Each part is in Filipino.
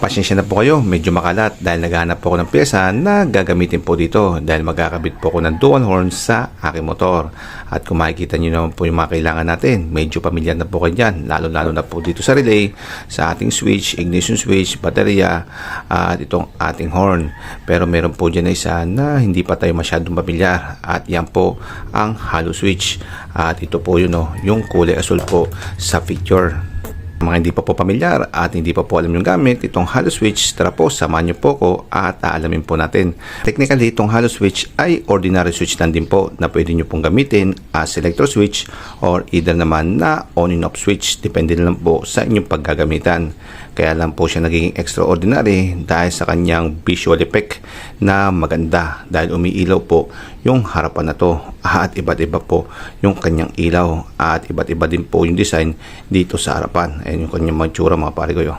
Pasensya na po kayo, medyo makalat dahil naghahanap po ako ng pyesa na gagamitin po dito dahil magkakabit po ako ng dual horn sa aking motor. At kung makikita nyo naman po yung mga kailangan natin, medyo pamilyar na po kayo dyan, lalo-lalo na po dito sa relay, sa ating switch, ignition switch, baterya, at itong ating horn. Pero meron po dyan na isa na hindi pa tayo masyadong pamilyar at yan po ang hollow switch. At ito po yun o, yung kulay asul po sa picture mga hindi pa po pamilyar at hindi pa po alam yung gamit, itong hollow switch, tara po, samahan niyo po ko at aalamin po natin. Technically, itong hollow switch ay ordinary switch lang din po na pwede nyo pong gamitin as electro switch or either naman na on and off switch. Depende lang po sa inyong paggagamitan. Kaya lang po siya nagiging extraordinary dahil sa kanyang visual effect na maganda dahil umiilaw po yung harapan na to at iba't iba po yung kanyang ilaw at iba't iba din po yung design dito sa harapan. Ayan yung kanyang magsura mga pare ko.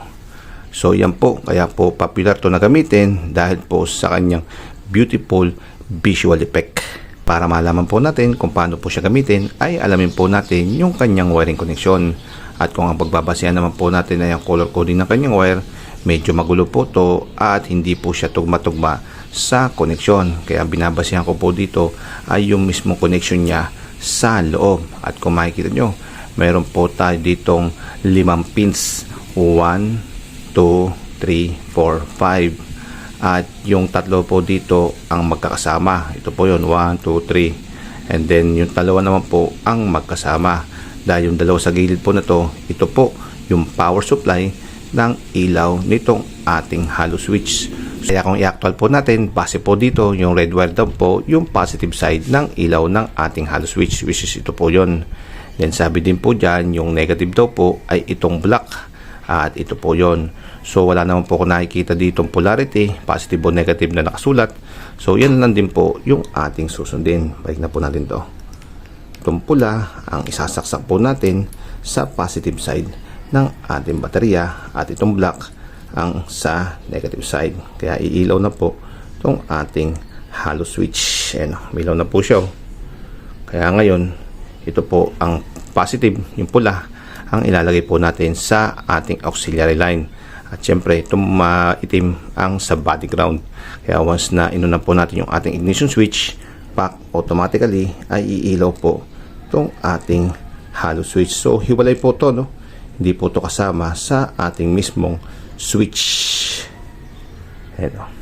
So yan po, kaya po popular to na gamitin dahil po sa kanyang beautiful visual effect. Para malaman po natin kung paano po siya gamitin ay alamin po natin yung kanyang wiring connection. At kung ang pagbabasehan naman po natin ay ang color coding ng kanyang wire, medyo magulo po to at hindi po siya tugma-tugma sa connection. Kaya binabasehan ko po dito ay yung mismong connection niya sa loob. At kung makikita nyo, mayroon po tayo ditong limang pins. 1, 2, 3, 4, 5. At yung tatlo po dito ang magkakasama. Ito po yun, 1, 2, 3. And then yung dalawa naman po ang magkasama. Dahil yung dalawa sa gilid po na to, ito po yung power supply ng ilaw nitong ating hollow switch. Kaya kung i-actual po natin, base po dito, yung red wire daw po, yung positive side ng ilaw ng ating hollow switch, which is ito po yon. Then sabi din po dyan, yung negative daw po ay itong black. At ito po yon. So wala naman po ako nakikita ditong polarity, positive o negative na nakasulat. So yan lang din po yung ating susundin. Balik na po natin to. Itong pula, ang isasaksak po natin sa positive side ng ating baterya at itong black ang sa negative side. Kaya iilaw na po itong ating hollow switch. Ayan, milaw na po siya. oh. Kaya ngayon, ito po ang positive, yung pula, ang ilalagay po natin sa ating auxiliary line. At syempre, itong maitim ang sa body ground. Kaya once na inunan po natin yung ating ignition switch, pack automatically ay iilaw po itong ating hollow switch. So, hiwalay po to, no? Hindi po to kasama sa ating mismong switch. Ayan, oh.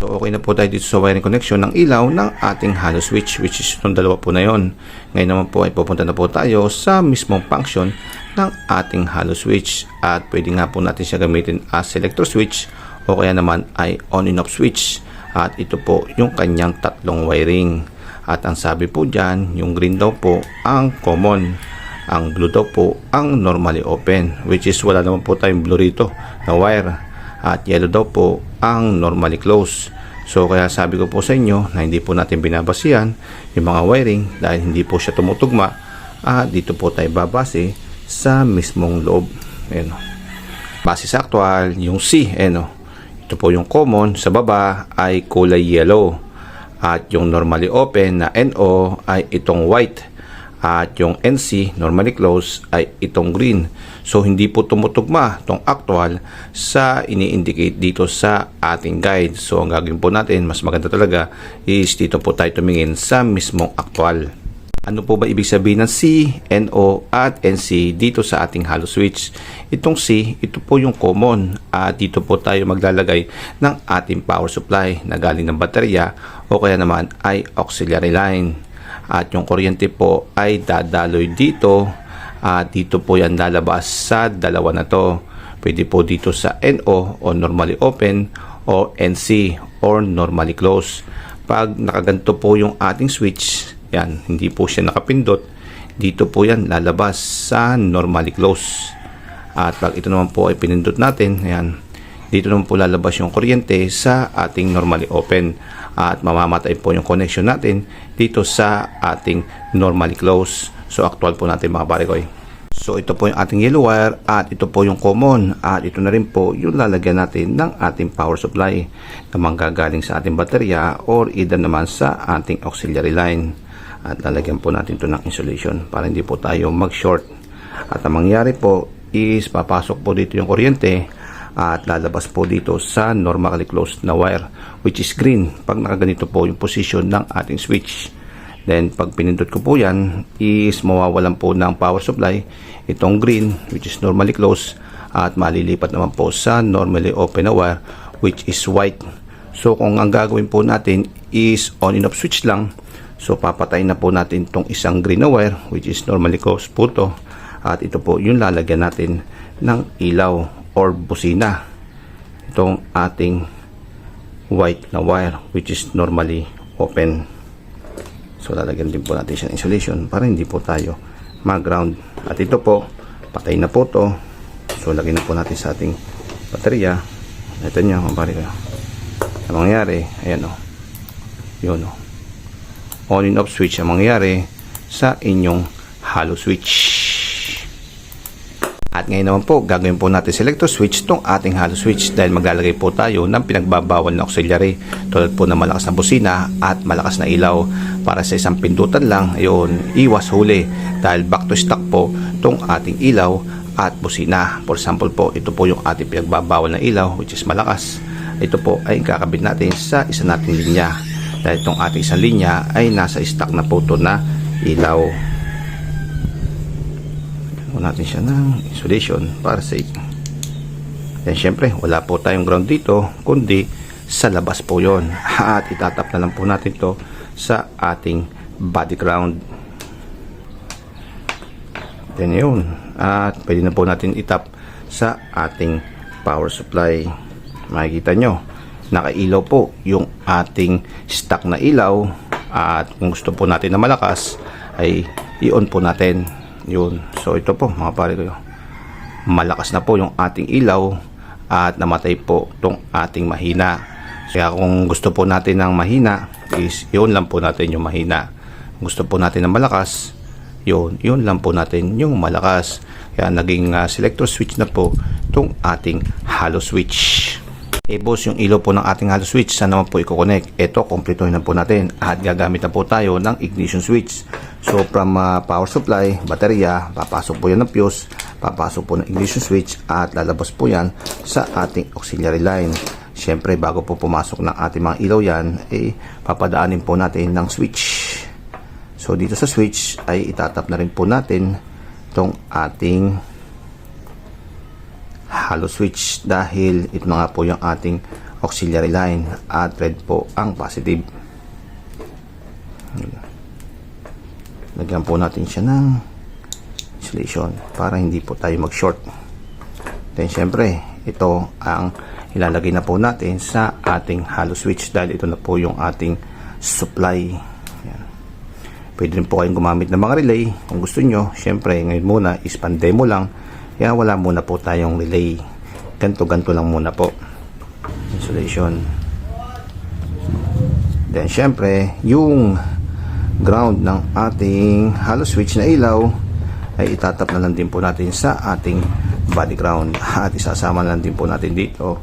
So okay na po tayo dito sa wiring connection ng ilaw ng ating hollow switch which is itong dalawa po na yon. Ngayon naman po ay pupunta na po tayo sa mismong function ng ating hollow switch. At pwede nga po natin siya gamitin as selector switch o kaya naman ay on and off switch. At ito po yung kanyang tatlong wiring. At ang sabi po dyan yung green daw po ang common ang blue daw po ang normally open which is wala naman po tayong blue rito na wire at yellow daw po ang normally closed. So kaya sabi ko po sa inyo na hindi po natin binabasihan yung mga wiring dahil hindi po siya tumutugma at dito po tayo babase sa mismong loob. Ayan. o. Base sa actual, yung C, ayan o. Ito po yung common sa baba ay kulay yellow at yung normally open na NO ay itong white at yung NC, normally closed, ay itong green. So, hindi po tumutugma itong actual sa ini-indicate dito sa ating guide. So, ang gagawin po natin, mas maganda talaga, is dito po tayo tumingin sa mismong actual. Ano po ba ibig sabihin ng C, NO at NC dito sa ating hollow switch? Itong C, ito po yung common at dito po tayo maglalagay ng ating power supply na galing ng baterya o kaya naman ay auxiliary line at yung kuryente po ay dadaloy dito. At dito po yan lalabas sa dalawa na to. Pwede po dito sa NO o normally open o NC or normally closed pag nakaganto po yung ating switch yan hindi po siya nakapindot. Dito po yan lalabas sa normally closed at pag ito naman po ay pinindot natin ayan dito naman po lalabas yung kuryente sa ating normally open at mamamatay po yung connection natin dito sa ating normally close. So actual po natin mga barikoy. So ito po yung ating yellow wire at ito po yung common at ito na rin po yung lalagyan natin ng ating power supply na manggagaling sa ating baterya or either naman sa ating auxiliary line. At lalagyan po natin ito ng insulation para hindi po tayo mag-short. At ang mangyari po is papasok po dito yung kuryente at lalabas po dito sa normally closed na wire which is green pag nakaganito po yung position ng ating switch. Then pag pinindot ko po yan is mawawalan po ng power supply itong green which is normally closed at malilipat naman po sa normally open na wire which is white. So kung ang gagawin po natin is on and off switch lang so papatayin na po natin itong isang green wire which is normally closed po to at ito po yung lalagyan natin ng ilaw or busina. Itong ating white na wire which is normally open. So lalagyan din po natin siya ng insulation para hindi po tayo mag-ground. At ito po patay na po to. So lagyan na po natin sa ating baterya. Ito nyo kumpare ko. Ang mangyayari ayan o yun o on and off switch ang mangyayari sa inyong hollow switch at ngayon naman po, gagawin po natin selector switch tong ating hollow switch dahil maglalagay po tayo ng pinagbabawal na auxiliary tulad po ng malakas na busina at malakas na ilaw para sa isang pindutan lang, ayun, iwas huli dahil back to stock po tong ating ilaw at busina. For example po, ito po yung ating pinagbabawal na ilaw which is malakas. Ito po ay kakabit natin sa isa nating linya dahil itong ating isang linya ay nasa stock na po to na ilaw natin siya ng insulation para safe. Then syempre, wala po tayong ground dito, kundi sa labas po yon At itatap na lang po natin to sa ating body ground. Then yun. At pwede na po natin itap sa ating power supply. Makikita nyo, nakailaw po yung ating stock na ilaw. At kung gusto po natin na malakas, ay i-on po natin yun. So ito po mga pare ko. Malakas na po yung ating ilaw at namatay po tong ating mahina. Kaya kung gusto po natin ng mahina is yun lang po natin yung mahina. Gusto po natin ng malakas, yun, yun lang po natin yung malakas. Kaya naging uh, selector switch na po tong ating hollow switch. Eh boss, yung ilaw po ng ating hollow switch, saan naman po i-connect? Ito, kompletuhin na po natin at gagamit na po tayo ng ignition switch. So from uh, power supply, baterya, papasok po yan ng fuse, papasok po ng ignition switch at lalabas po yan sa ating auxiliary line. Siyempre, bago po pumasok ng ating mga ilaw yan, eh, papadaanin po natin ng switch. So dito sa switch ay itatap na rin po natin itong ating hollow switch dahil ito na nga po yung ating auxiliary line at red po ang positive. Lagyan po natin siya ng insulation para hindi po tayo mag-short. Then syempre, ito ang ilalagay na po natin sa ating hollow switch dahil ito na po yung ating supply. Yan. Pwede rin po kayong gumamit ng mga relay kung gusto nyo. Syempre, ngayon muna is pandemo lang. Kaya wala muna po tayong relay. Ganto-ganto lang muna po. Insulation. Then syempre, yung ground ng ating hollow switch na ilaw ay itatap na lang din po natin sa ating body ground at isasama na lang din po natin dito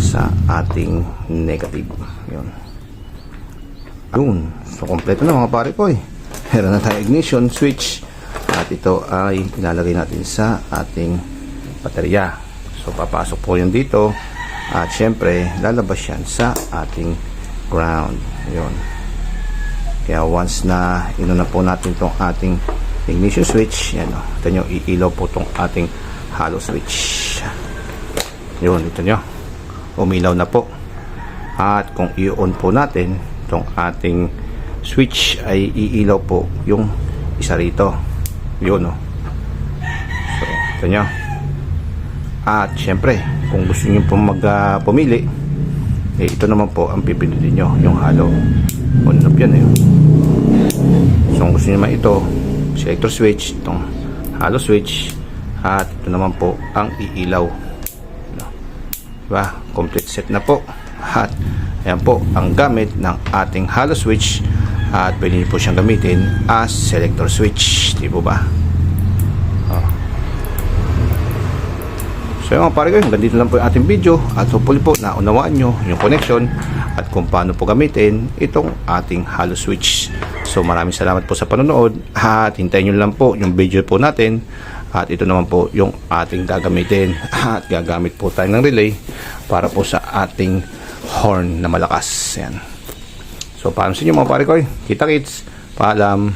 sa ating negative yun yun so kompleto na mga pare ko eh meron na tayo ignition switch at ito ay ilalagay natin sa ating baterya so papasok po yun dito at syempre lalabas yan sa ating ground yun kaya once na ino na po natin itong ating ignition switch, yan o. Ito nyo, iilaw po itong ating hollow switch. Yun, ito nyo. Umilaw na po. At kung i-on po natin itong ating switch ay iilaw po yung isa rito. Yun o. So, ito nyo. At syempre, kung gusto nyo po mag uh, pumili, eh, ito naman po ang pipindutin nyo, yung hollow on off yan eh. So kung gusto nyo naman ito selector switch itong hollow switch at ito naman po ang iilaw. Diba? Complete set na po. At ayan po ang gamit ng ating hollow switch at pwede po siyang gamitin as selector switch di po ba oh. So yun mga pare ko, hanggang dito lang po yung ating video at hopefully po naunawaan nyo yung connection at kung paano po gamitin itong ating hollow switch. So maraming salamat po sa panonood at hintayin nyo lang po yung video po natin At ito naman po yung ating gagamitin. At gagamit po tayo ng relay para po sa ating horn na malakas. Yan. So, paano sa inyo mga pare ko? Kita kits. Paalam.